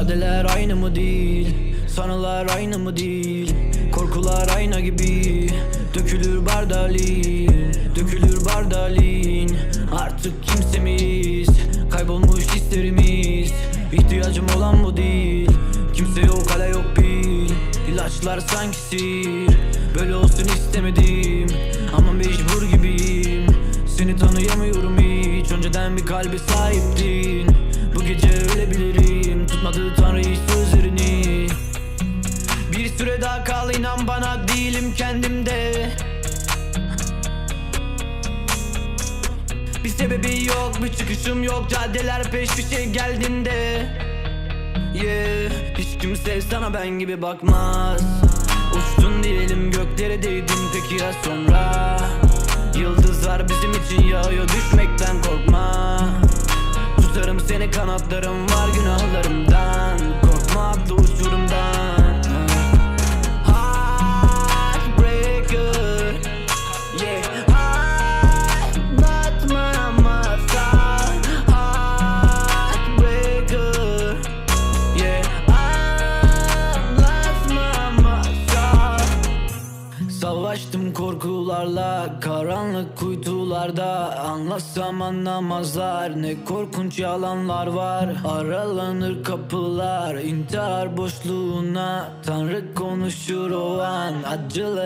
Caddeler aynı mı değil? Sanılar aynı mı değil? Korkular ayna gibi. Dökülür bardalin Dökülür bardalin. Artık kimsemiz Kaybolmuş hislerimiz. İhtiyacım olan bu değil. Kimse yok hala yok bil. İlaçlar sanki sihir Böyle olsun istemedim. Ama mecbur gibiyim. Seni tanıyamıyorum hiç. Önceden bir kalbe sahiptin Tutmadı tanrı hiç sözlerini. Bir süre daha kal inan bana değilim kendimde. Bir sebebi yok bir çıkışım yok Caddeler peş peşe geldiğinde. Yeah Hiç kimse sana ben gibi bakmaz. Uçtun diyelim göklere değdin peki ya sonra? Yıldızlar bizim için yağıyor düşmekten korkma. Tutarım seni kanatlarım Savaştım korkularla Karanlık kuytularda. Anlatsam anlamazlar Ne korkunç yalanlar var. Aralanır kapılar intihar boşluğuna. Tanrı konuşur o an Acılı